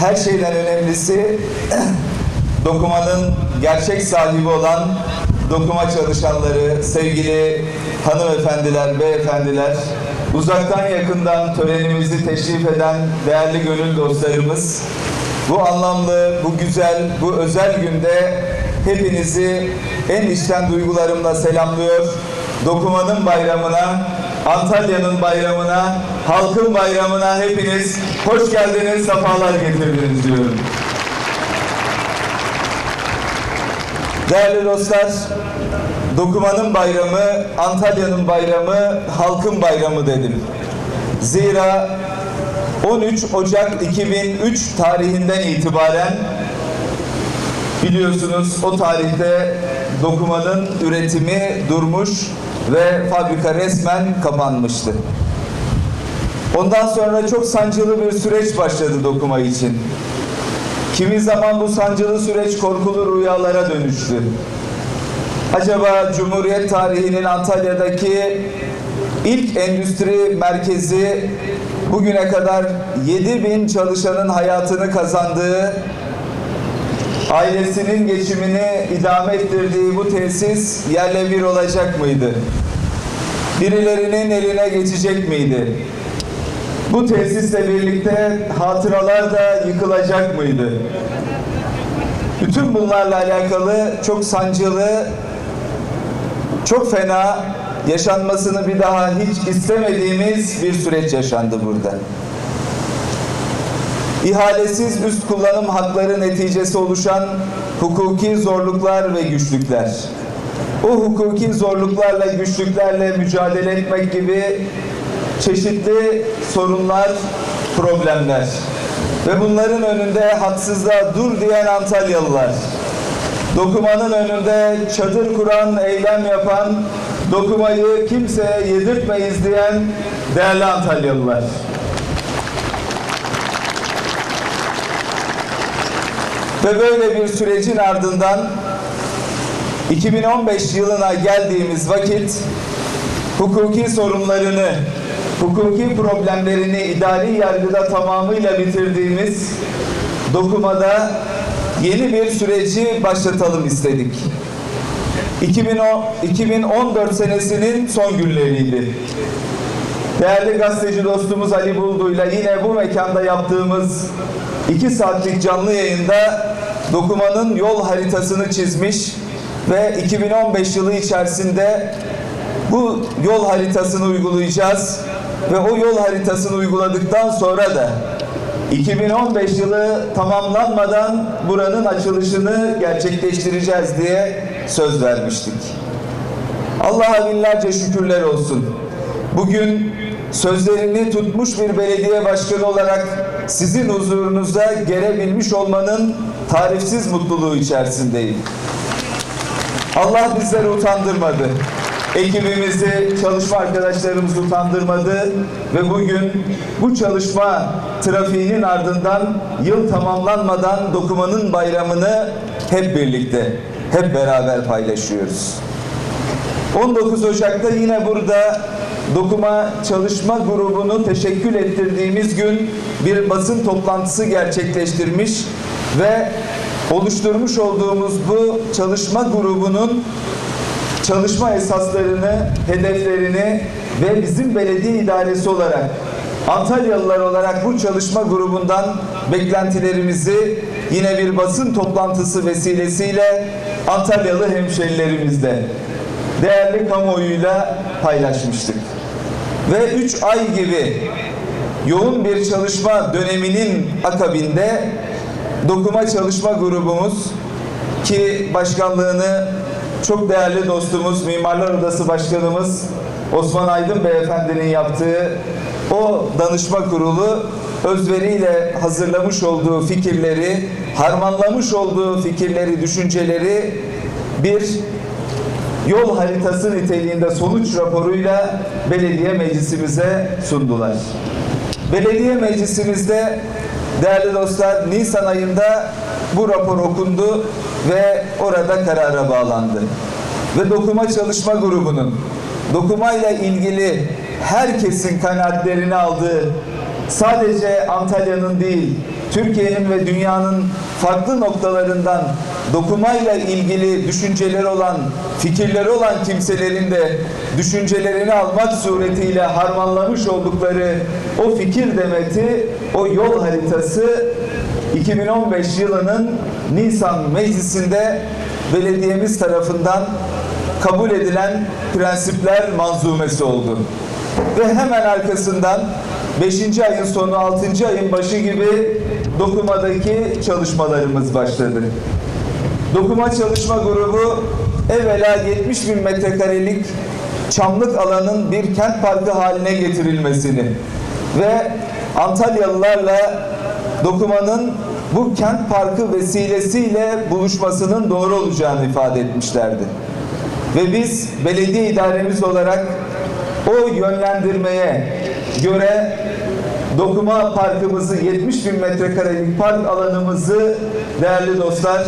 her şeyden önemlisi dokumanın gerçek sahibi olan dokuma çalışanları, sevgili hanımefendiler, beyefendiler, uzaktan yakından törenimizi teşrif eden değerli gönül dostlarımız, bu anlamlı, bu güzel, bu özel günde hepinizi en içten duygularımla selamlıyor. Dokumanın bayramına, Antalya'nın bayramına, halkın bayramına hepiniz hoş geldiniz, sefalar getirdiniz diyorum. Değerli dostlar, Dokumanın bayramı, Antalya'nın bayramı, halkın bayramı dedim. Zira 13 Ocak 2003 tarihinden itibaren biliyorsunuz o tarihte dokumanın üretimi durmuş ve fabrika resmen kapanmıştı. Ondan sonra çok sancılı bir süreç başladı dokuma için. Kimi zaman bu sancılı süreç korkulu rüyalara dönüştü. Acaba Cumhuriyet tarihinin Antalya'daki ilk endüstri merkezi bugüne kadar 7 bin çalışanın hayatını kazandığı, ailesinin geçimini idame ettirdiği bu tesis yerle bir olacak mıydı? Birilerinin eline geçecek miydi? Bu tesisle birlikte hatıralar da yıkılacak mıydı? Bütün bunlarla alakalı çok sancılı, çok fena, yaşanmasını bir daha hiç istemediğimiz bir süreç yaşandı burada. İhalesiz üst kullanım hakları neticesi oluşan hukuki zorluklar ve güçlükler. O hukuki zorluklarla, güçlüklerle mücadele etmek gibi çeşitli sorunlar, problemler ve bunların önünde haksızlığa dur diyen Antalyalılar, dokumanın önünde çadır kuran, eylem yapan, dokumayı kimseye yedirtmeyiz diyen değerli Antalyalılar. Ve böyle bir sürecin ardından 2015 yılına geldiğimiz vakit hukuki sorunlarını, hukuki problemlerini idari yargıda tamamıyla bitirdiğimiz dokumada yeni bir süreci başlatalım istedik. 2010, 2014 senesinin son günleriydi. Değerli gazeteci dostumuz Ali Buldu'yla yine bu mekanda yaptığımız iki saatlik canlı yayında dokumanın yol haritasını çizmiş ve 2015 yılı içerisinde bu yol haritasını uygulayacağız ve o yol haritasını uyguladıktan sonra da 2015 yılı tamamlanmadan buranın açılışını gerçekleştireceğiz diye söz vermiştik. Allah'a binlerce şükürler olsun. Bugün sözlerini tutmuş bir belediye başkanı olarak sizin huzurunuzda gelebilmiş olmanın tarifsiz mutluluğu içerisindeyim. Allah bizleri utandırmadı. Ekibimizi, çalışma arkadaşlarımızı utandırmadı ve bugün bu çalışma trafiğinin ardından yıl tamamlanmadan dokumanın bayramını hep birlikte, hep beraber paylaşıyoruz. 19 Ocak'ta yine burada dokuma çalışma grubunu teşekkül ettirdiğimiz gün bir basın toplantısı gerçekleştirmiş ve oluşturmuş olduğumuz bu çalışma grubunun çalışma esaslarını, hedeflerini ve bizim belediye idaresi olarak Antalyalılar olarak bu çalışma grubundan beklentilerimizi yine bir basın toplantısı vesilesiyle Antalyalı hemşerilerimizle değerli kamuoyuyla paylaşmıştık. Ve üç ay gibi yoğun bir çalışma döneminin akabinde dokuma çalışma grubumuz ki başkanlığını çok değerli dostumuz Mimarlar Odası Başkanımız Osman Aydın Beyefendi'nin yaptığı o danışma kurulu özveriyle hazırlamış olduğu fikirleri, harmanlamış olduğu fikirleri, düşünceleri bir yol haritası niteliğinde sonuç raporuyla belediye meclisimize sundular. Belediye meclisimizde değerli dostlar Nisan ayında bu rapor okundu ve orada karara bağlandı. Ve dokuma çalışma grubunun dokumayla ilgili herkesin kanaatlerini aldığı sadece Antalya'nın değil Türkiye'nin ve dünyanın farklı noktalarından dokumayla ilgili düşünceleri olan, fikirleri olan kimselerin de düşüncelerini almak suretiyle harmanlamış oldukları o fikir demeti, o yol haritası 2015 yılının Nisan Meclisi'nde belediyemiz tarafından kabul edilen prensipler manzumesi oldu. Ve hemen arkasından 5. ayın sonu 6. ayın başı gibi dokumadaki çalışmalarımız başladı. Dokuma Çalışma Grubu evvela 70 bin metrekarelik çamlık alanın bir kent parkı haline getirilmesini ve Antalyalılarla dokumanın bu kent parkı vesilesiyle buluşmasının doğru olacağını ifade etmişlerdi. Ve biz belediye idaremiz olarak o yönlendirmeye göre dokuma parkımızı 70 bin metrekarelik park alanımızı değerli dostlar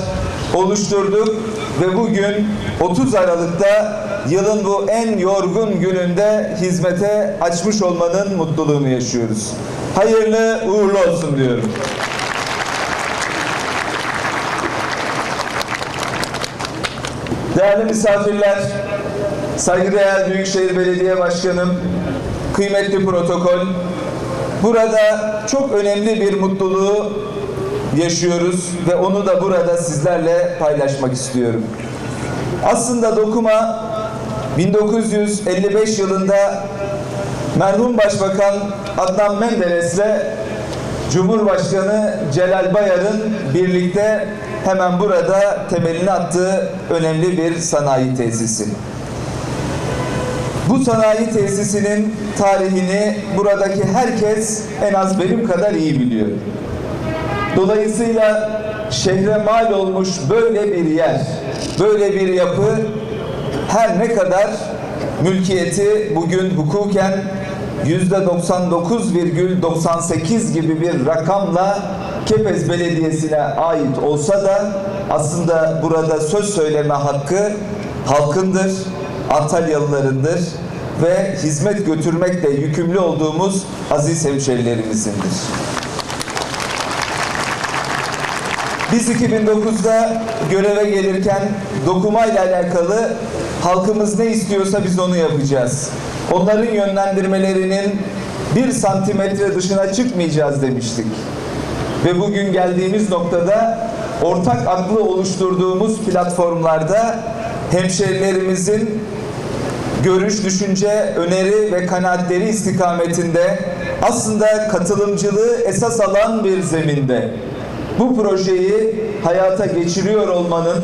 oluşturduk ve bugün 30 Aralık'ta yılın bu en yorgun gününde hizmete açmış olmanın mutluluğunu yaşıyoruz. Hayırlı uğurlu olsun diyorum. Değerli misafirler, saygıdeğer Büyükşehir Belediye Başkanım, kıymetli protokol, burada çok önemli bir mutluluğu yaşıyoruz ve onu da burada sizlerle paylaşmak istiyorum. Aslında dokuma 1955 yılında merhum Başbakan Adnan Menderes'le Cumhurbaşkanı Celal Bayar'ın birlikte hemen burada temelini attığı önemli bir sanayi tesisi. Bu sanayi tesisinin tarihini buradaki herkes en az benim kadar iyi biliyor. Dolayısıyla şehre mal olmuş böyle bir yer, böyle bir yapı her ne kadar mülkiyeti bugün hukuken yüzde 99,98 gibi bir rakamla Kepez Belediyesi'ne ait olsa da aslında burada söz söyleme hakkı halkındır, Antalyalılarındır ve hizmet götürmekle yükümlü olduğumuz aziz hemşerilerimizindir. Biz 2009'da göreve gelirken dokumayla alakalı halkımız ne istiyorsa biz onu yapacağız. Onların yönlendirmelerinin bir santimetre dışına çıkmayacağız demiştik. Ve bugün geldiğimiz noktada ortak aklı oluşturduğumuz platformlarda hemşerilerimizin görüş, düşünce, öneri ve kanaatleri istikametinde aslında katılımcılığı esas alan bir zeminde bu projeyi hayata geçiriyor olmanın,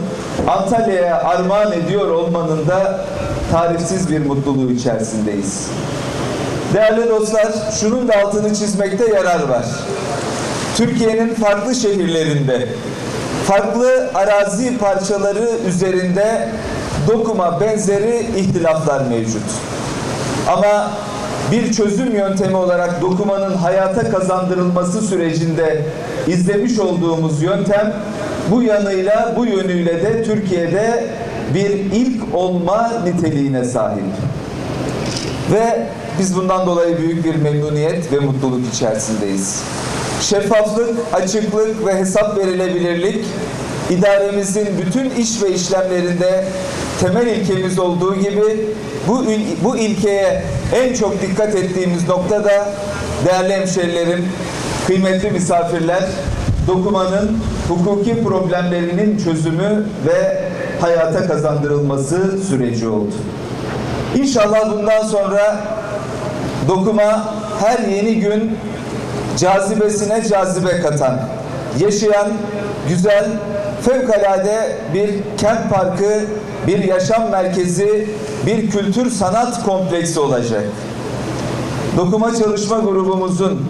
Antalya'ya armağan ediyor olmanın da tarifsiz bir mutluluğu içerisindeyiz. Değerli dostlar, şunun da altını çizmekte yarar var. Türkiye'nin farklı şehirlerinde, farklı arazi parçaları üzerinde dokuma benzeri ihtilaflar mevcut. Ama bir çözüm yöntemi olarak dokumanın hayata kazandırılması sürecinde izlemiş olduğumuz yöntem bu yanıyla bu yönüyle de Türkiye'de bir ilk olma niteliğine sahip. Ve biz bundan dolayı büyük bir memnuniyet ve mutluluk içerisindeyiz. Şeffaflık, açıklık ve hesap verilebilirlik idaremizin bütün iş ve işlemlerinde temel ilkemiz olduğu gibi bu, il- bu ilkeye en çok dikkat ettiğimiz nokta da değerli hemşerilerim, kıymetli misafirler, dokumanın hukuki problemlerinin çözümü ve hayata kazandırılması süreci oldu. İnşallah bundan sonra dokuma her yeni gün cazibesine cazibe katan, yaşayan, güzel, fevkalade bir kent parkı, bir yaşam merkezi, bir kültür sanat kompleksi olacak. Dokuma Çalışma Grubumuzun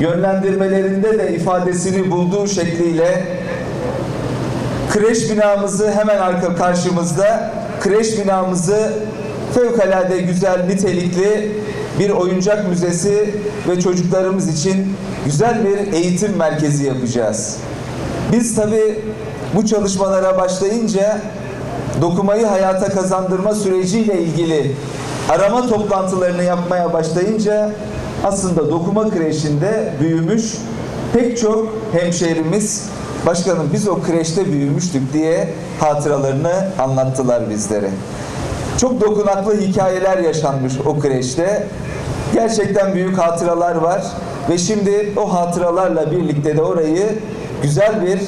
yönlendirmelerinde de ifadesini bulduğu şekliyle kreş binamızı hemen arka karşımızda kreş binamızı fevkalade güzel nitelikli bir oyuncak müzesi ve çocuklarımız için güzel bir eğitim merkezi yapacağız. Biz tabi bu çalışmalara başlayınca dokumayı hayata kazandırma süreciyle ilgili arama toplantılarını yapmaya başlayınca aslında dokuma kreşinde büyümüş pek çok hemşehrimiz başkanım biz o kreşte büyümüştük diye hatıralarını anlattılar bizlere. Çok dokunaklı hikayeler yaşanmış o kreşte. Gerçekten büyük hatıralar var ve şimdi o hatıralarla birlikte de orayı güzel bir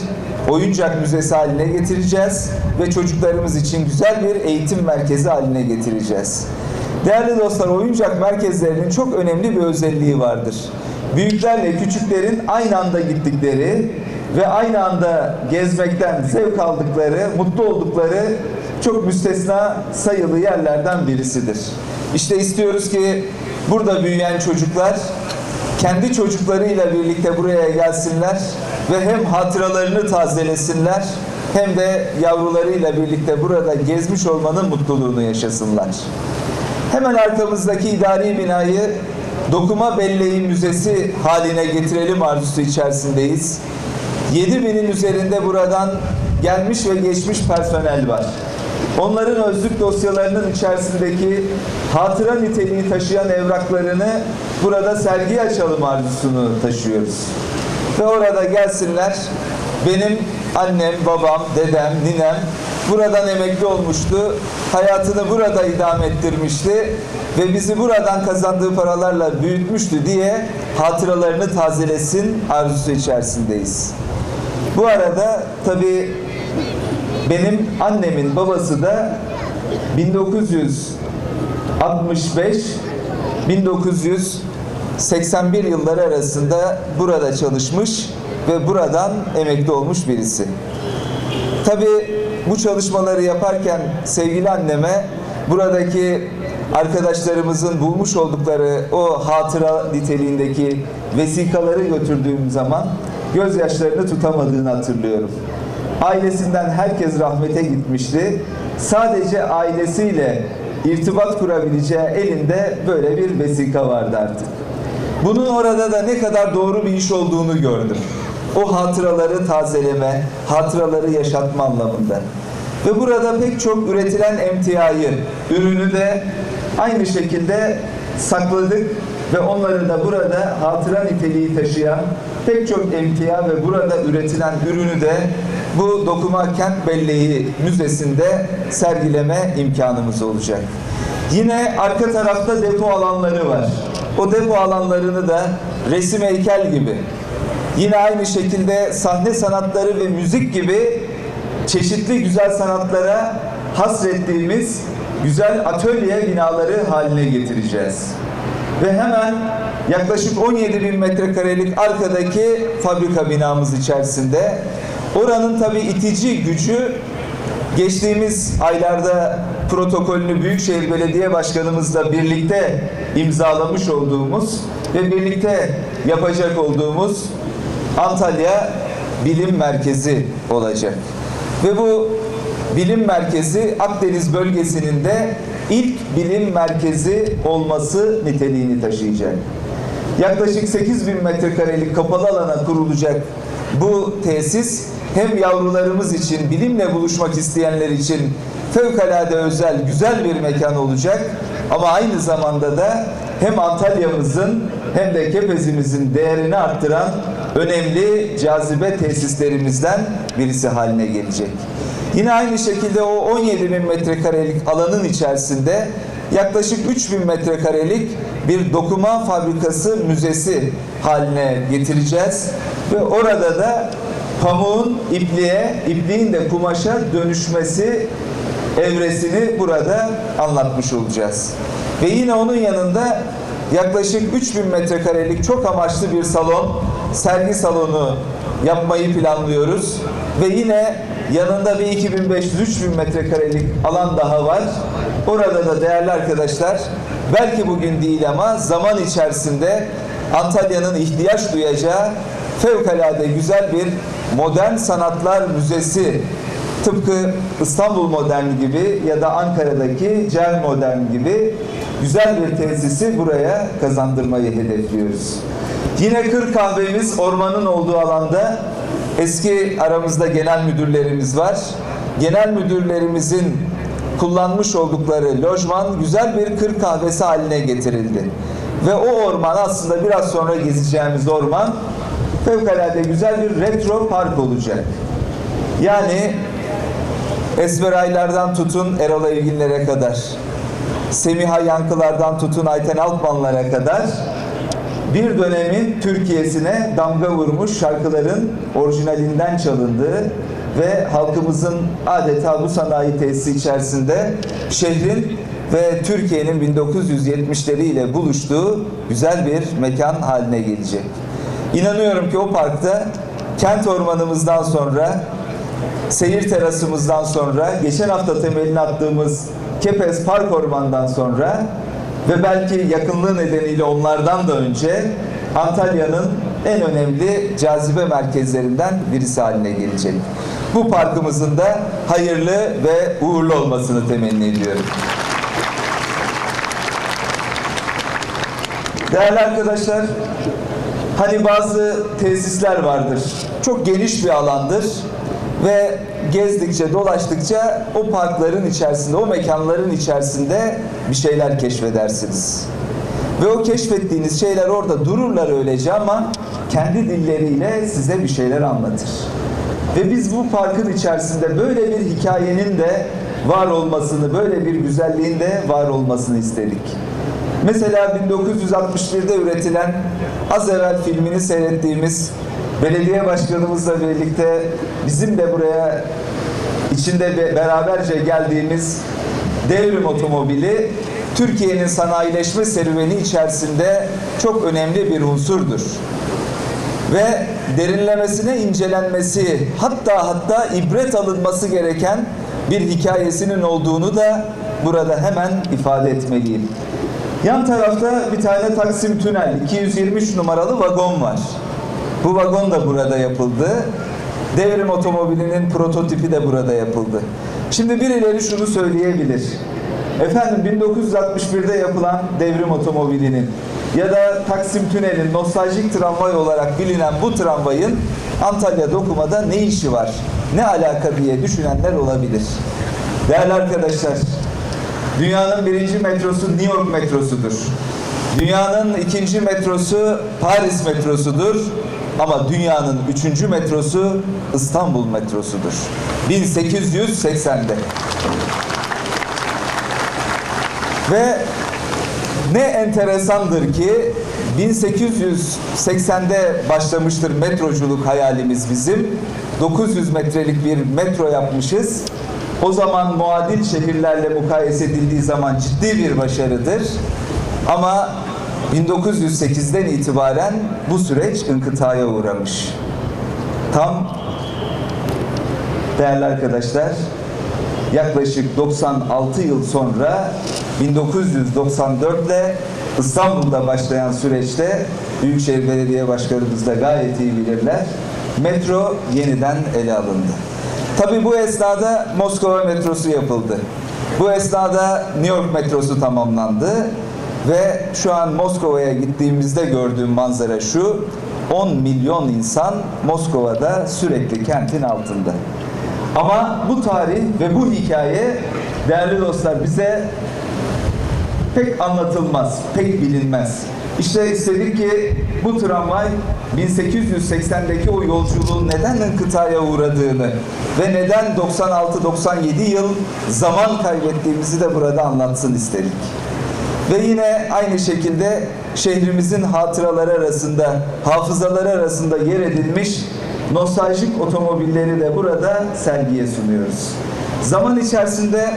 oyuncak müzesi haline getireceğiz ve çocuklarımız için güzel bir eğitim merkezi haline getireceğiz. Değerli dostlar, oyuncak merkezlerinin çok önemli bir özelliği vardır. Büyüklerle küçüklerin aynı anda gittikleri ve aynı anda gezmekten zevk aldıkları, mutlu oldukları çok müstesna sayılı yerlerden birisidir. İşte istiyoruz ki burada büyüyen çocuklar kendi çocuklarıyla birlikte buraya gelsinler ve hem hatıralarını tazelesinler hem de yavrularıyla birlikte burada gezmiş olmanın mutluluğunu yaşasınlar. Hemen arkamızdaki idari binayı Dokuma Belleği Müzesi haline getirelim arzusu içerisindeyiz. 7000'in üzerinde buradan gelmiş ve geçmiş personel var. Onların özlük dosyalarının içerisindeki hatıra niteliği taşıyan evraklarını burada sergiye açalım arzusunu taşıyoruz. Ve orada gelsinler, benim annem, babam, dedem, ninem buradan emekli olmuştu. Hayatını burada idame ettirmişti ve bizi buradan kazandığı paralarla büyütmüştü diye hatıralarını tazelesin arzusu içerisindeyiz. Bu arada tabii benim annemin babası da 1965 1981 yılları arasında burada çalışmış ve buradan emekli olmuş birisi. Tabii bu çalışmaları yaparken sevgili anneme buradaki arkadaşlarımızın bulmuş oldukları o hatıra niteliğindeki vesikaları götürdüğüm zaman gözyaşlarını tutamadığını hatırlıyorum. Ailesinden herkes rahmete gitmişti. Sadece ailesiyle irtibat kurabileceği elinde böyle bir vesika vardı artık. Bunun orada da ne kadar doğru bir iş olduğunu gördüm. O hatıraları tazeleme, hatıraları yaşatma anlamında. Ve burada pek çok üretilen emtiayı, ürünü de aynı şekilde sakladık ve onları da burada hatıra niteliği taşıyan pek çok emtia ve burada üretilen ürünü de bu Dokuma Kent Belleği Müzesi'nde sergileme imkanımız olacak. Yine arka tarafta depo alanları var. O depo alanlarını da resim heykel gibi, yine aynı şekilde sahne sanatları ve müzik gibi çeşitli güzel sanatlara hasrettiğimiz güzel atölye binaları haline getireceğiz. Ve hemen yaklaşık 17 bin metrekarelik arkadaki fabrika binamız içerisinde oranın tabi itici gücü geçtiğimiz aylarda protokolünü Büyükşehir Belediye Başkanımızla birlikte imzalamış olduğumuz ve birlikte yapacak olduğumuz Antalya Bilim Merkezi olacak. Ve bu bilim merkezi Akdeniz bölgesinin de ilk bilim merkezi olması niteliğini taşıyacak. Yaklaşık 8 bin metrekarelik kapalı alana kurulacak bu tesis hem yavrularımız için, bilimle buluşmak isteyenler için fevkalade özel, güzel bir mekan olacak. Ama aynı zamanda da hem Antalya'mızın hem de Kepezimizin değerini arttıran önemli cazibe tesislerimizden birisi haline gelecek. Yine aynı şekilde o 17 bin metrekarelik alanın içerisinde yaklaşık 3 bin metrekarelik bir dokuma fabrikası müzesi haline getireceğiz. Ve orada da pamuğun ipliğe, ipliğin de kumaşa dönüşmesi evresini burada anlatmış olacağız. Ve yine onun yanında yaklaşık 3000 metrekarelik çok amaçlı bir salon, sergi salonu yapmayı planlıyoruz. Ve yine yanında bir 2500-3000 metrekarelik alan daha var. Orada da değerli arkadaşlar, belki bugün değil ama zaman içerisinde Antalya'nın ihtiyaç duyacağı fevkalade güzel bir modern sanatlar müzesi tıpkı İstanbul Modern gibi ya da Ankara'daki Cel Modern gibi güzel bir tesisi buraya kazandırmayı hedefliyoruz. Yine Kır Kahvemiz ormanın olduğu alanda eski aramızda genel müdürlerimiz var. Genel müdürlerimizin kullanmış oldukları lojman güzel bir kır kahvesi haline getirildi. Ve o orman aslında biraz sonra gezeceğimiz orman fevkalade güzel bir retro park olacak. Yani Esmer Aylar'dan tutun Erol Evginlere kadar, Semiha Yankılar'dan tutun Ayten Altmanlara kadar bir dönemin Türkiye'sine damga vurmuş şarkıların orijinalinden çalındığı ve halkımızın adeta bu sanayi tesisi içerisinde şehrin ve Türkiye'nin 1970'leri ile buluştuğu güzel bir mekan haline gelecek. İnanıyorum ki o parkta kent ormanımızdan sonra seyir terasımızdan sonra, geçen hafta temelini attığımız Kepez Park Orman'dan sonra ve belki yakınlığı nedeniyle onlardan da önce Antalya'nın en önemli cazibe merkezlerinden birisi haline gelecek. Bu parkımızın da hayırlı ve uğurlu olmasını temenni ediyorum. Değerli arkadaşlar, hani bazı tesisler vardır. Çok geniş bir alandır ve gezdikçe, dolaştıkça o parkların içerisinde, o mekanların içerisinde bir şeyler keşfedersiniz. Ve o keşfettiğiniz şeyler orada dururlar öylece ama kendi dilleriyle size bir şeyler anlatır. Ve biz bu parkın içerisinde böyle bir hikayenin de var olmasını, böyle bir güzelliğin de var olmasını istedik. Mesela 1961'de üretilen az evvel filmini seyrettiğimiz belediye başkanımızla birlikte bizim de buraya içinde be- beraberce geldiğimiz devrim otomobili Türkiye'nin sanayileşme serüveni içerisinde çok önemli bir unsurdur. Ve derinlemesine incelenmesi hatta hatta ibret alınması gereken bir hikayesinin olduğunu da burada hemen ifade etmeliyim. Yan tarafta bir tane Taksim Tünel 223 numaralı vagon var. Bu vagon da burada yapıldı. Devrim otomobilinin prototipi de burada yapıldı. Şimdi birileri şunu söyleyebilir. Efendim 1961'de yapılan devrim otomobilinin ya da Taksim Tüneli'nin nostaljik tramvay olarak bilinen bu tramvayın Antalya Dokuma'da ne işi var? Ne alaka diye düşünenler olabilir. Değerli arkadaşlar, Dünyanın birinci metrosu New York metrosudur. Dünyanın ikinci metrosu Paris metrosudur. Ama dünyanın üçüncü metrosu İstanbul metrosudur. 1880'de. Ve ne enteresandır ki 1880'de başlamıştır metroculuk hayalimiz bizim. 900 metrelik bir metro yapmışız. O zaman muadil şehirlerle mukayese edildiği zaman ciddi bir başarıdır. Ama 1908'den itibaren bu süreç inkıtaya uğramış. Tam değerli arkadaşlar yaklaşık 96 yıl sonra 1994 ile İstanbul'da başlayan süreçte Büyükşehir Belediye Başkanımız da gayet iyi bilirler. Metro yeniden ele alındı. Tabii bu esnada Moskova metrosu yapıldı. Bu esnada New York metrosu tamamlandı ve şu an Moskova'ya gittiğimizde gördüğüm manzara şu. 10 milyon insan Moskova'da sürekli kentin altında. Ama bu tarih ve bu hikaye değerli dostlar bize pek anlatılmaz, pek bilinmez. İşte istedik ki bu tramvay 1880'deki o yolculuğun neden inkıtaya uğradığını ve neden 96-97 yıl zaman kaybettiğimizi de burada anlatsın istedik. Ve yine aynı şekilde şehrimizin hatıraları arasında, hafızaları arasında yer edilmiş nostaljik otomobilleri de burada sergiye sunuyoruz. Zaman içerisinde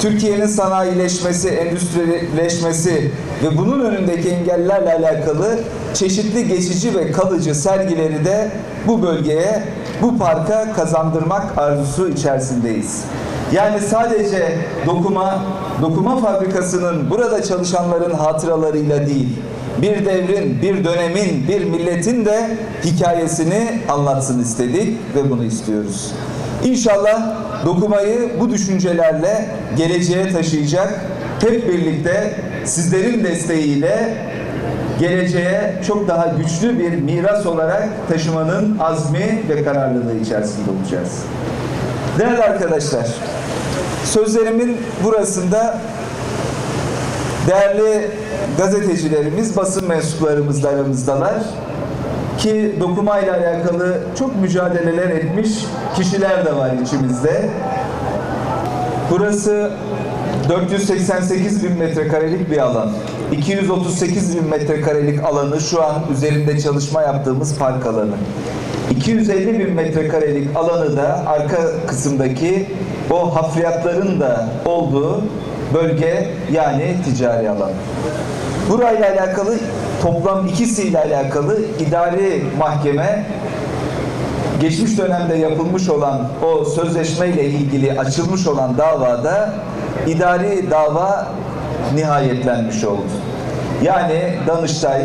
Türkiye'nin sanayileşmesi, endüstrileşmesi ve bunun önündeki engellerle alakalı çeşitli geçici ve kalıcı sergileri de bu bölgeye, bu parka kazandırmak arzusu içerisindeyiz. Yani sadece dokuma, dokuma fabrikasının burada çalışanların hatıralarıyla değil, bir devrin, bir dönemin, bir milletin de hikayesini anlatsın istedik ve bunu istiyoruz. İnşallah dokumayı bu düşüncelerle geleceğe taşıyacak, hep birlikte sizlerin desteğiyle geleceğe çok daha güçlü bir miras olarak taşımanın azmi ve kararlılığı içerisinde olacağız. Değerli arkadaşlar, sözlerimin burasında değerli gazetecilerimiz, basın mensuplarımız da aramızdalar. ki dokumayla alakalı çok mücadeleler etmiş kişiler de var içimizde. Burası 488 bin metrekarelik bir alan. 238 bin metrekarelik alanı şu an üzerinde çalışma yaptığımız park alanı. 250 bin metrekarelik alanı da arka kısımdaki o hafriyatların da olduğu bölge yani ticari alan. Burayla alakalı toplam ikisiyle alakalı idari mahkeme geçmiş dönemde yapılmış olan o sözleşmeyle ilgili açılmış olan davada idari dava nihayetlenmiş oldu. Yani Danıştay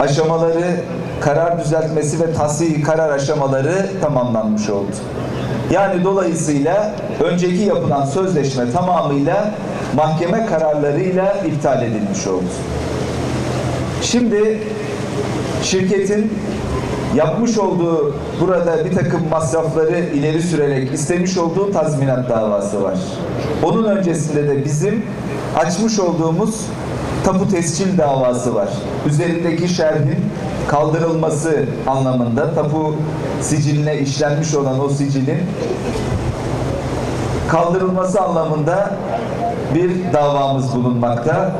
aşamaları karar düzeltmesi ve tasih karar aşamaları tamamlanmış oldu. Yani dolayısıyla önceki yapılan sözleşme tamamıyla mahkeme kararlarıyla iptal edilmiş oldu. Şimdi şirketin yapmış olduğu burada bir takım masrafları ileri sürerek istemiş olduğu tazminat davası var. Onun öncesinde de bizim açmış olduğumuz tapu tescil davası var. Üzerindeki şerhin kaldırılması anlamında tapu siciline işlenmiş olan o sicilin kaldırılması anlamında bir davamız bulunmakta.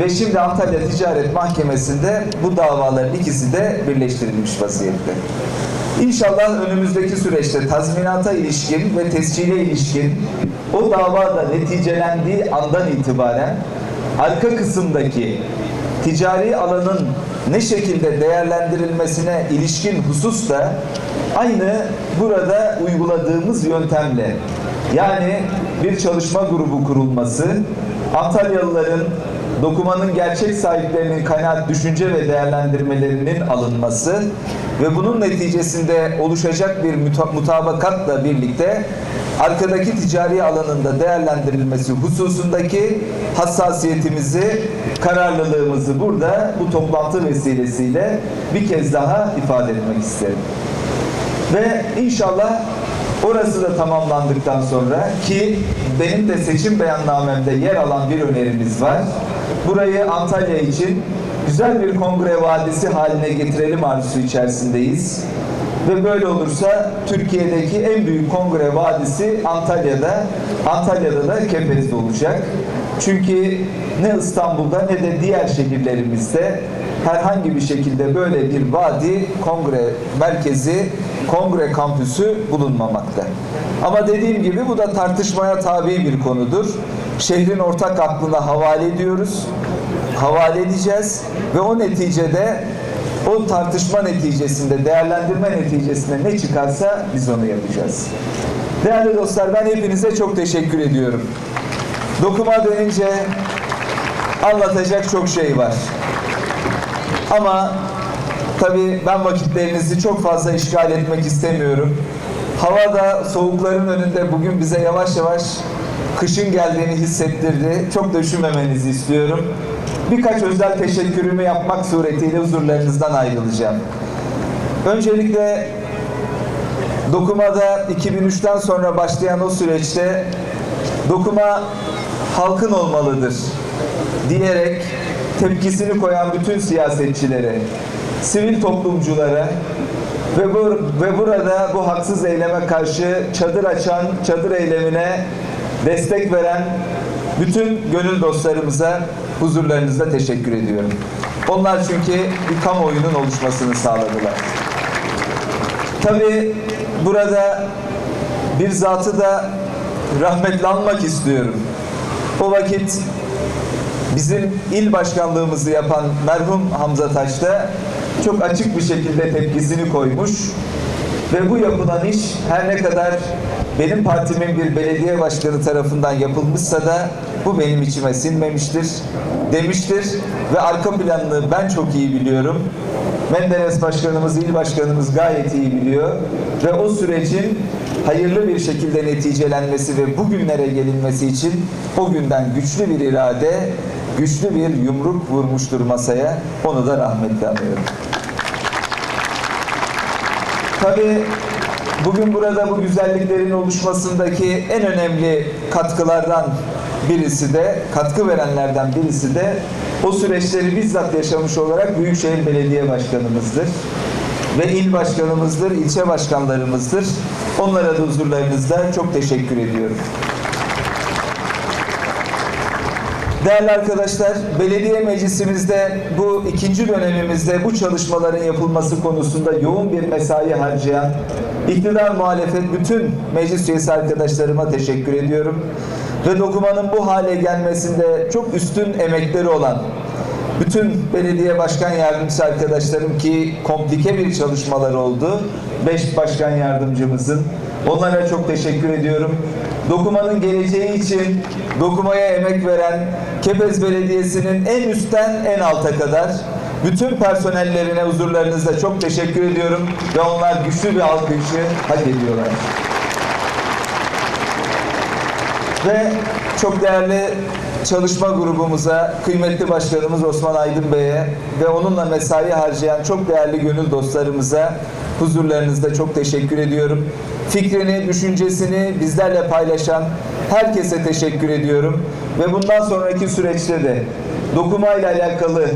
Ve şimdi Antalya Ticaret Mahkemesi'nde bu davaların ikisi de birleştirilmiş vaziyette. İnşallah önümüzdeki süreçte tazminata ilişkin ve tescile ilişkin o davada neticelendiği andan itibaren arka kısımdaki ticari alanın ne şekilde değerlendirilmesine ilişkin husus da aynı burada uyguladığımız yöntemle yani bir çalışma grubu kurulması, Antalyalıların dokumanın gerçek sahiplerinin kanaat, düşünce ve değerlendirmelerinin alınması ve bunun neticesinde oluşacak bir muta- mutabakatla birlikte arkadaki ticari alanında değerlendirilmesi hususundaki hassasiyetimizi, kararlılığımızı burada bu toplantı vesilesiyle bir kez daha ifade etmek isterim. Ve inşallah orası da tamamlandıktan sonra ki benim de seçim beyannamemde yer alan bir önerimiz var. Burayı Antalya için güzel bir kongre vadisi haline getirelim arzusu içerisindeyiz. Ve böyle olursa Türkiye'deki en büyük kongre vadisi Antalya'da, Antalya'da da Kepez'de olacak. Çünkü ne İstanbul'da ne de diğer şehirlerimizde herhangi bir şekilde böyle bir vadi, kongre merkezi, kongre kampüsü bulunmamakta. Ama dediğim gibi bu da tartışmaya tabi bir konudur. Şehrin ortak aklına havale ediyoruz. Havale edeceğiz ve o neticede o tartışma neticesinde, değerlendirme neticesinde ne çıkarsa biz onu yapacağız. Değerli dostlar ben hepinize çok teşekkür ediyorum. Dokuma dönünce anlatacak çok şey var. Ama tabii ben vakitlerinizi çok fazla işgal etmek istemiyorum. Hava da soğukların önünde bugün bize yavaş yavaş kışın geldiğini hissettirdi. Çok da üşümemenizi istiyorum. Birkaç özel teşekkürümü yapmak suretiyle huzurlarınızdan ayrılacağım. Öncelikle Dokuma'da 2003'ten sonra başlayan o süreçte dokuma halkın olmalıdır diyerek tepkisini koyan bütün siyasetçilere, sivil toplumculara ve, bu, ve burada bu haksız eyleme karşı çadır açan, çadır eylemine destek veren bütün gönül dostlarımıza huzurlarınızda teşekkür ediyorum. Onlar çünkü bir kamuoyunun oluşmasını sağladılar. Tabii burada bir zatı da rahmetle anmak istiyorum. O vakit bizim il başkanlığımızı yapan merhum Hamza Taş da çok açık bir şekilde tepkisini koymuş ve bu yapılan iş her ne kadar benim partimin bir belediye başkanı tarafından yapılmışsa da bu benim içime sinmemiştir demiştir ve arka planını ben çok iyi biliyorum. Menderes Başkanımız, il Başkanımız gayet iyi biliyor ve o sürecin hayırlı bir şekilde neticelenmesi ve bugünlere gelinmesi için o günden güçlü bir irade, güçlü bir yumruk vurmuştur masaya. Onu da rahmetle anıyorum. Tabii bugün burada bu güzelliklerin oluşmasındaki en önemli katkılardan birisi de, katkı verenlerden birisi de o süreçleri bizzat yaşamış olarak Büyükşehir Belediye Başkanımızdır. ve il başkanımızdır, ilçe başkanlarımızdır. Onlara da huzurlarınızda çok teşekkür ediyorum. Değerli arkadaşlar, belediye meclisimizde bu ikinci dönemimizde bu çalışmaların yapılması konusunda yoğun bir mesai harcayan iktidar muhalefet bütün meclis üyesi arkadaşlarıma teşekkür ediyorum. Ve dokumanın bu hale gelmesinde çok üstün emekleri olan bütün belediye başkan yardımcısı arkadaşlarım ki komplike bir çalışmalar oldu. Beş başkan yardımcımızın. Onlara çok teşekkür ediyorum. Dokumanın geleceği için dokumaya emek veren Kepez Belediyesi'nin en üstten en alta kadar bütün personellerine huzurlarınızda çok teşekkür ediyorum ve onlar güçlü bir alkışı hak ediyorlar. Ve çok değerli çalışma grubumuza, kıymetli başkanımız Osman Aydın Bey'e ve onunla mesai harcayan çok değerli gönül dostlarımıza huzurlarınızda çok teşekkür ediyorum. Fikrini, düşüncesini bizlerle paylaşan herkese teşekkür ediyorum. Ve bundan sonraki süreçte de dokumayla alakalı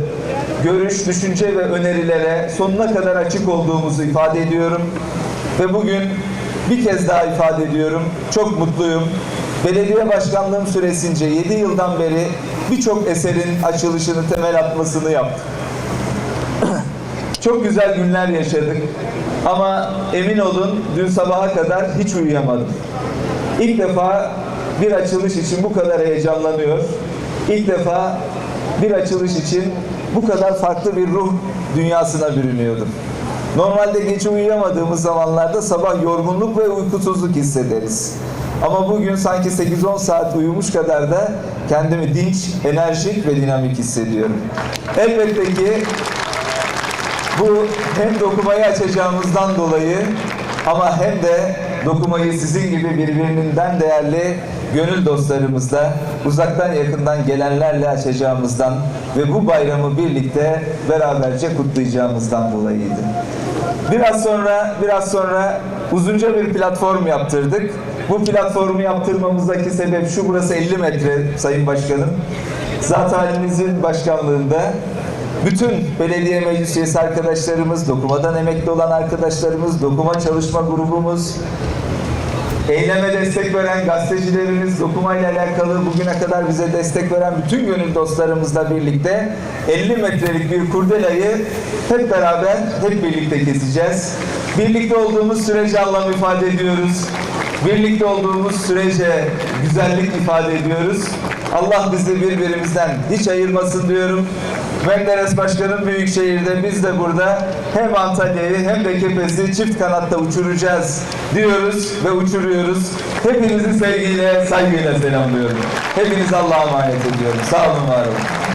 görüş, düşünce ve önerilere sonuna kadar açık olduğumuzu ifade ediyorum. Ve bugün bir kez daha ifade ediyorum. Çok mutluyum. Belediye başkanlığım süresince 7 yıldan beri birçok eserin açılışını, temel atmasını yaptım. Çok güzel günler yaşadık. Ama emin olun dün sabaha kadar hiç uyuyamadım. İlk defa bir açılış için bu kadar heyecanlanıyor. İlk defa bir açılış için bu kadar farklı bir ruh dünyasına bürünüyordum. Normalde gece uyuyamadığımız zamanlarda sabah yorgunluk ve uykusuzluk hissederiz. Ama bugün sanki 8-10 saat uyumuş kadar da kendimi dinç, enerjik ve dinamik hissediyorum. Elbette ki bu hem dokumayı açacağımızdan dolayı ama hem de dokumayı sizin gibi birbirinden değerli gönül dostlarımızla, uzaktan yakından gelenlerle açacağımızdan ve bu bayramı birlikte beraberce kutlayacağımızdan dolayıydı. Biraz sonra biraz sonra uzunca bir platform yaptırdık. Bu platformu yaptırmamızdaki sebep şu burası 50 metre Sayın Başkanım. Zat halimizin başkanlığında bütün belediye meclis üyesi arkadaşlarımız, dokumadan emekli olan arkadaşlarımız, dokuma çalışma grubumuz, eyleme destek veren gazetecilerimiz, dokumayla alakalı bugüne kadar bize destek veren bütün gönül dostlarımızla birlikte 50 metrelik bir kurdelayı hep beraber, hep birlikte keseceğiz. Birlikte olduğumuz sürece anlam ifade ediyoruz. Birlikte olduğumuz sürece güzellik ifade ediyoruz. Allah bizi birbirimizden hiç ayırmasın diyorum. Menderes Başkanım Büyükşehir'de biz de burada hem Antalya'yı hem de Kepez'i çift kanatta uçuracağız diyoruz ve uçuruyoruz. Hepinizi sevgiyle, saygıyla selamlıyorum. Hepinizi Allah'a emanet ediyorum. Sağ olun, var olun.